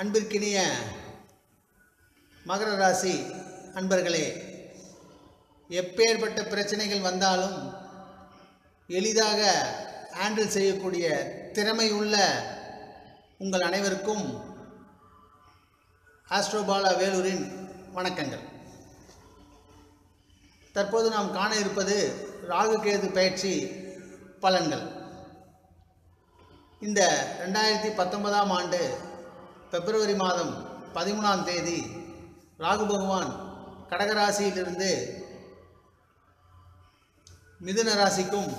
அன்பிற்கினிய மகர ராசி அன்பர்களே எப்பேற்பட்ட பிரச்சனைகள் வந்தாலும் எளிதாக ஹேண்டில் செய்யக்கூடிய திறமை உள்ள உங்கள் அனைவருக்கும் ஆஸ்ட்ரோபாலா வேலூரின் வணக்கங்கள். தற்போது நாம் காண இருப்பது ராகு கேது பயிற்சி பலன்கள். இந்த ரெண்டாயிரத்தி பத்தொன்பதாம் ஆண்டு பிப்ரவரி மாதம் பதிமூணாம் தேதி ராகு பகவான் கடகராசியிலிருந்து மிதுன ராசிக்கும்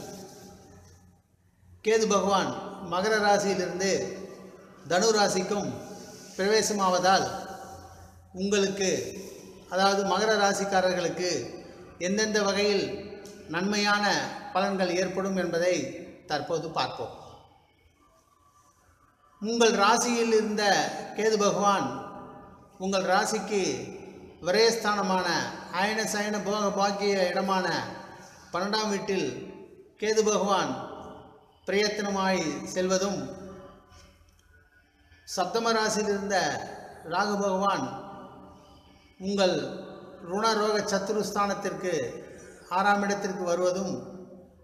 கேது பகவான் மகர ராசியிலிருந்து தனு ராசிக்கும் பிரவேசமாவதால் உங்களுக்கு அதாவது மகர ராசிக்காரர்களுக்கு எந்தெந்த வகையில் நன்மையான பலன்கள் ஏற்படும் என்பதை தற்போது பார்ப்போம். உங்கள் ராசியில் இருந்த கேது பகவான் உங்கள் ராசிக்கு விரயஸ்தானமான ஆயன சயன போக பாக்கிய இடமான பன்னெண்டாம் வீட்டில் கேது பகவான் பிரயத்தனமாய் செல்வதும் சப்தம ராசியில் இருந்த ராகு பகவான் உங்கள் ருணரோக சத்துருஸ்தானத்திற்கு ஆறாம் இடத்திற்கு வருவதும்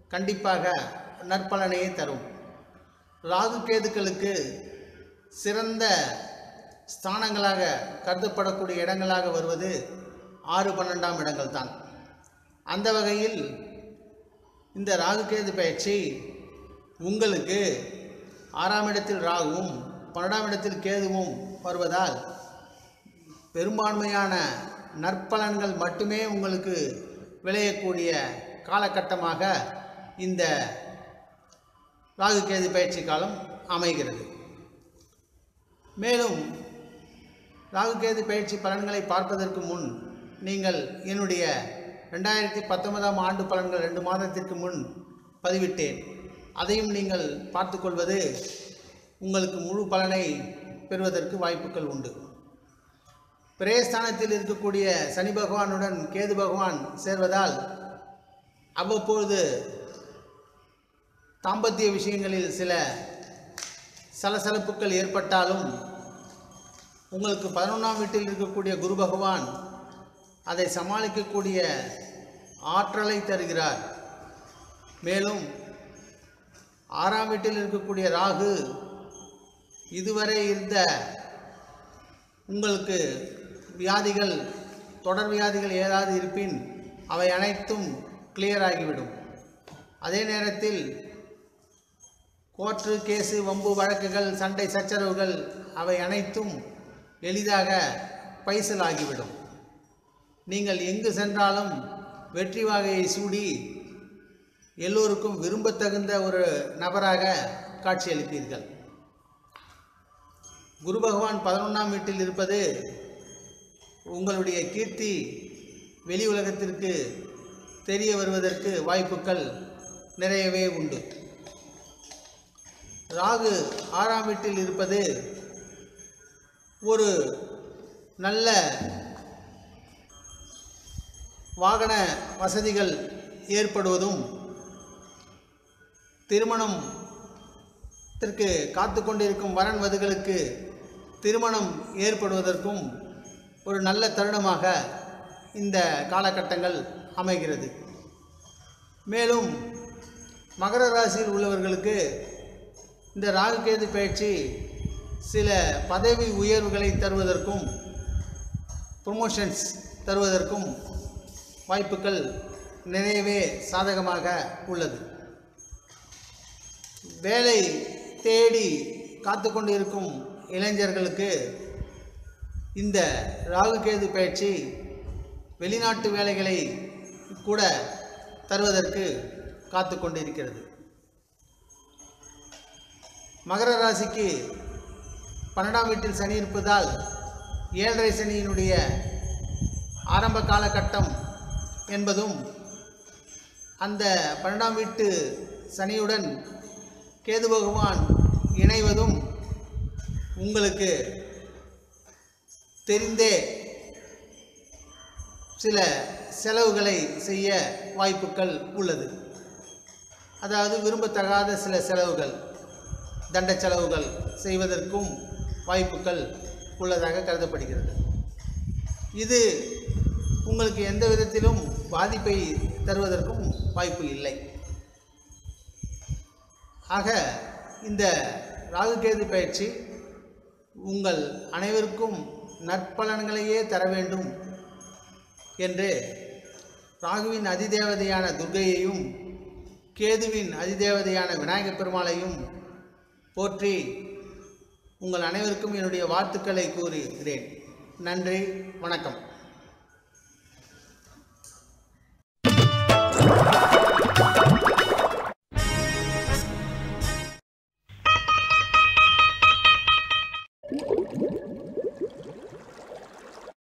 கண்டிப்பாக நற்பலனையே தரும். ராகு கேதுக்களுக்கு சிறந்த ஸ்தானங்களாக கருதப்படக்கூடிய இடங்களாக வருவது ஆறு பன்னெண்டாம் இடங்கள் தான் அந்த வகையில் இந்த ராகு கேது பயிற்சி உங்களுக்கு ஆறாம் இடத்தில் ராகுவும் பன்னெண்டாம் இடத்தில் கேதுவும் வருவதால் பெரும்பான்மையான நற்பலன்கள் மட்டுமே உங்களுக்கு விளையக்கூடிய காலகட்டமாக இந்த ராகு கேது பயிற்சி காலம் அமைகிறது. மேலும் ராகு கேது பயிற்சி பலன்களை பார்ப்பதற்கு முன் நீங்கள் என்னுடைய ரெண்டாயிரத்தி பத்தொன்பதாம் ஆண்டு பலன்கள் ரெண்டு மாதத்திற்கு முன் பதிவிட்டேன். அதையும் நீங்கள் பார்த்துக்கொள்வது உங்களுக்கு முழு பலனை பெறுவதற்கு வாய்ப்புகள் உண்டு. பிரேஸ்தானத்தில் இருக்கக்கூடிய சனி பகவானுடன் கேது பகவான் சேர்வதால் அவ்வப்பொழுது தாம்பத்திய விஷயங்களில் சில சலசலப்புகள் ஏற்பட்டாலும் உங்களுக்கு பதினொன்றாம் வீட்டில் இருக்கக்கூடிய குரு பகவான் அதை சமாளிக்கக்கூடிய ஆற்றலை தருகிறார். மேலும் ஆறாம் வீட்டில் இருக்கக்கூடிய ராகு இதுவரை இருந்த உங்களுக்கு வியாதிகள் தொடர் வியாதிகள் ஏதாவது இருப்பின் அவை அனைத்தும் கிளியர் ஆகிவிடும். அதே நேரத்தில் கோர்ட்டு கேஸு வம்பு வழக்குகள் சண்டை சச்சரவுகள் அவை அனைத்தும் எளிதாக பைசல் ஆகிவிடும் நீங்கள் எங்கு சென்றாலும் வெற்றி வாகையை சூடி எல்லோருக்கும் விரும்பத்தகுந்த ஒரு நபராக காட்சியளிப்பீர்கள். குரு பகவான் பதினொன்றாம் வீட்டில் இருப்பது உங்களுடைய கீர்த்தி வெளி உலகத்திற்கு தெரிய வருவதற்கு வாய்ப்புகள் நிறையவே உண்டு. ராகு ஆறாம் வீட்டில் இருப்பது ஒரு நல்ல வாகன வசதிகள் ஏற்படுவதும் திருமணத்திற்கு காத்து கொண்டிருக்கும் வரன் வதுகளுக்கு திருமணம் ஏற்படுவதற்கும் ஒரு நல்ல தருணமாக இந்த காலகட்டங்கள் அமைகிறது. மேலும் மகர ராசியில் உள்ளவர்களுக்கு இந்த ராகுகேது பயிற்சி சில பதவி உயர்வுகளை தருவதற்கும் ப்ரொமோஷன்ஸ் தருவதற்கும் வாய்ப்புகள் நிறையவே சாதகமாக உள்ளது. வேலை தேடி காத்து கொண்டிருக்கும் இளைஞர்களுக்கு இந்த ராகுகேது பயிற்சி வெளிநாட்டு வேலைகளை கூட தருவதற்கு காத்து கொண்டிருக்கிறது. மகர ராசிக்கு பன்னெண்டாம் வீட்டில் சனி இருப்பதால் ஏழரை சனியினுடைய ஆரம்ப காலகட்டம் என்பதும் அந்த பன்னெண்டாம் வீட்டு சனியுடன் கேது பகவான் இணைவதும் உங்களுக்கு தெரிந்தே சில செலவுகளை செய்ய வாய்ப்புகள் உள்ளது. அதாவது விரும்பத்தகாத சில செலவுகள். தண்ட செலவுகள் செய்வதற்கும் வாய்ப்புகள் உள்ளதாக கருதப்படுகிறது. இது உங்களுக்கு எந்த விதத்திலும் பாதிப்பை தருவதற்கும் வாய்ப்பு இல்லை. ஆக இந்த ராகுகேது பயிற்சி உங்கள் அனைவருக்கும் நற்பலன்களையே தர வேண்டும் என்று ராகுவின் அதிதேவதையான துர்கையையும் கேதுவின் அதிதேவதையான விநாயகப் பெருமாளையும் போற்றி. உங்கள் அனைவருக்கும் என்னுடைய வாழ்த்துக்களை கூறுகிறேன். நன்றி. வணக்கம்.